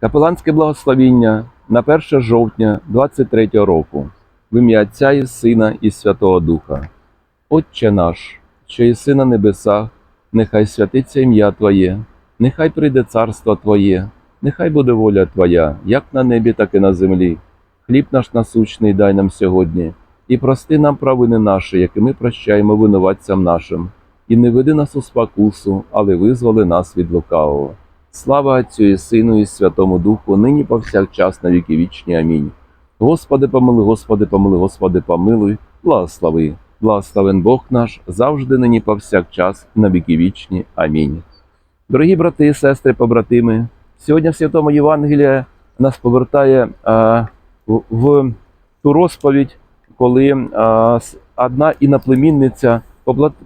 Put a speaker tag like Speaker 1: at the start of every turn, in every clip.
Speaker 1: Капеланське благословіння на 1 жовтня 23 року в ім'я Отця і Сина і Святого Духа. Отче наш, що єси на небесах, нехай святиться ім'я Твоє, нехай прийде царство Твоє, нехай буде воля Твоя, як на небі, так і на землі. Хліб наш насущний дай нам сьогодні, і прости нам провини наші, які ми прощаємо винуватцям нашим, і не веди нас у спокусу, але визволи нас від лукавого. Слава Отцю і Сину і Святому Духу, нині повсякчас на віки вічні. Амінь. Господи, помилуй, Господи, помилуй, Господи, помилуй, благослови. Благословен Бог наш завжди нині повсякчас на віки вічні. Амінь. Дорогі брати і сестри, побратими, сьогодні в Святому Євангелії нас повертає а, в, в ту розповідь, коли а, одна іноплемінниця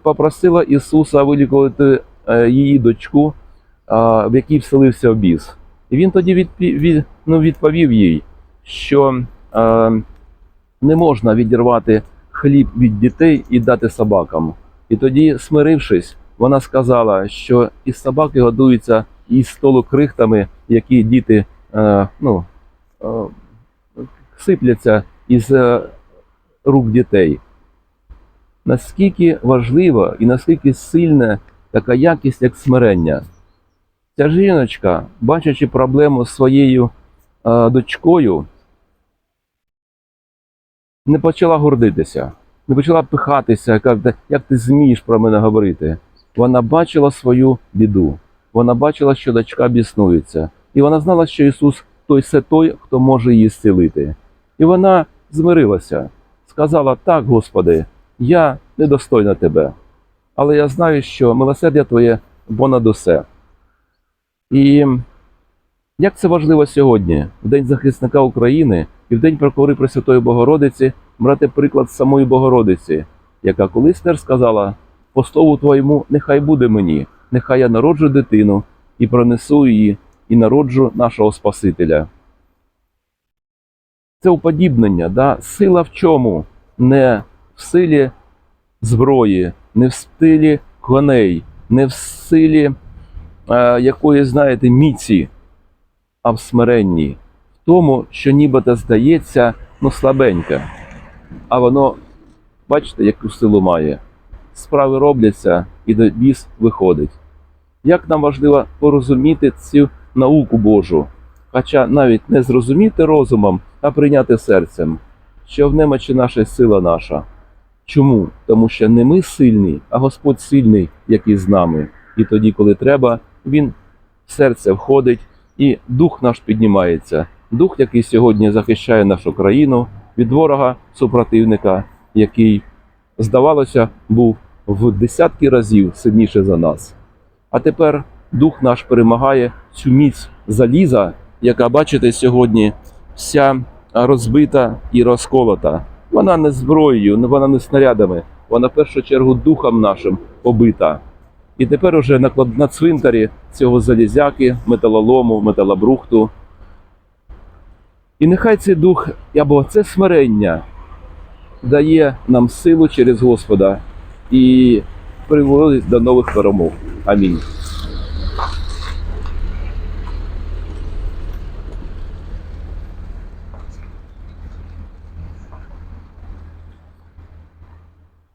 Speaker 1: попросила Ісуса вилікувати е, її дочку, в якій вселився біс. І він тоді ну, відповів їй, що не можна відірвати хліб від дітей і дати собакам. І тоді, смирившись, вона сказала, що і собаки годуються із столу крихтами, які діти ну, сипляться із е, рук дітей. Наскільки важлива і наскільки сильна така якість, як смирення. Ця жіночка, бачачи проблему з своєю е, дочкою, не почала гордитися, не почала пихатися, казати, як ти змієш про мене говорити. Вона бачила свою біду, вона бачила, що дочка біснується, і вона знала, що Ісус той се той, хто може її зцілити. І вона змирилася, сказала: Так, Господи, я недостойна Тебе, але я знаю, що милосердя Твоє понад усе. І як це важливо сьогодні, в День захисника України і в День прокури Пресвятої Богородиці, брати приклад самої Богородиці, яка колись теж сказала: по слову твоєму, нехай буде мені, нехай я народжу дитину і пронесу її, і народжу нашого Спасителя. Це уподібнення, да? сила в чому? Не в силі зброї, не в стилі коней, не в силі якої, знаєте, міці, а в смиренні, в тому, що нібито здається, ну, слабеньке, а воно, бачите, яку силу має. Справи робляться, і до біс виходить. Як нам важливо порозуміти цю науку Божу, хоча навіть не зрозуміти розумом, а прийняти серцем, що в немочі наша сила наша. Чому? Тому що не ми сильні, а Господь сильний, який з нами. І тоді, коли треба, Він в серце входить і дух наш піднімається. Дух, який сьогодні захищає нашу країну від ворога супротивника, який, здавалося, був в десятки разів сильніше за нас. А тепер дух наш перемагає цю міць заліза, яка, бачите, сьогодні вся розбита і розколота. Вона не зброєю, вона не снарядами, вона в першу чергу духом нашим побита. І тепер уже на, цвинтарі цього залізяки, металолому, металобрухту. І нехай цей дух або це смирення дає нам силу через Господа і приводить до нових перемог. Амінь.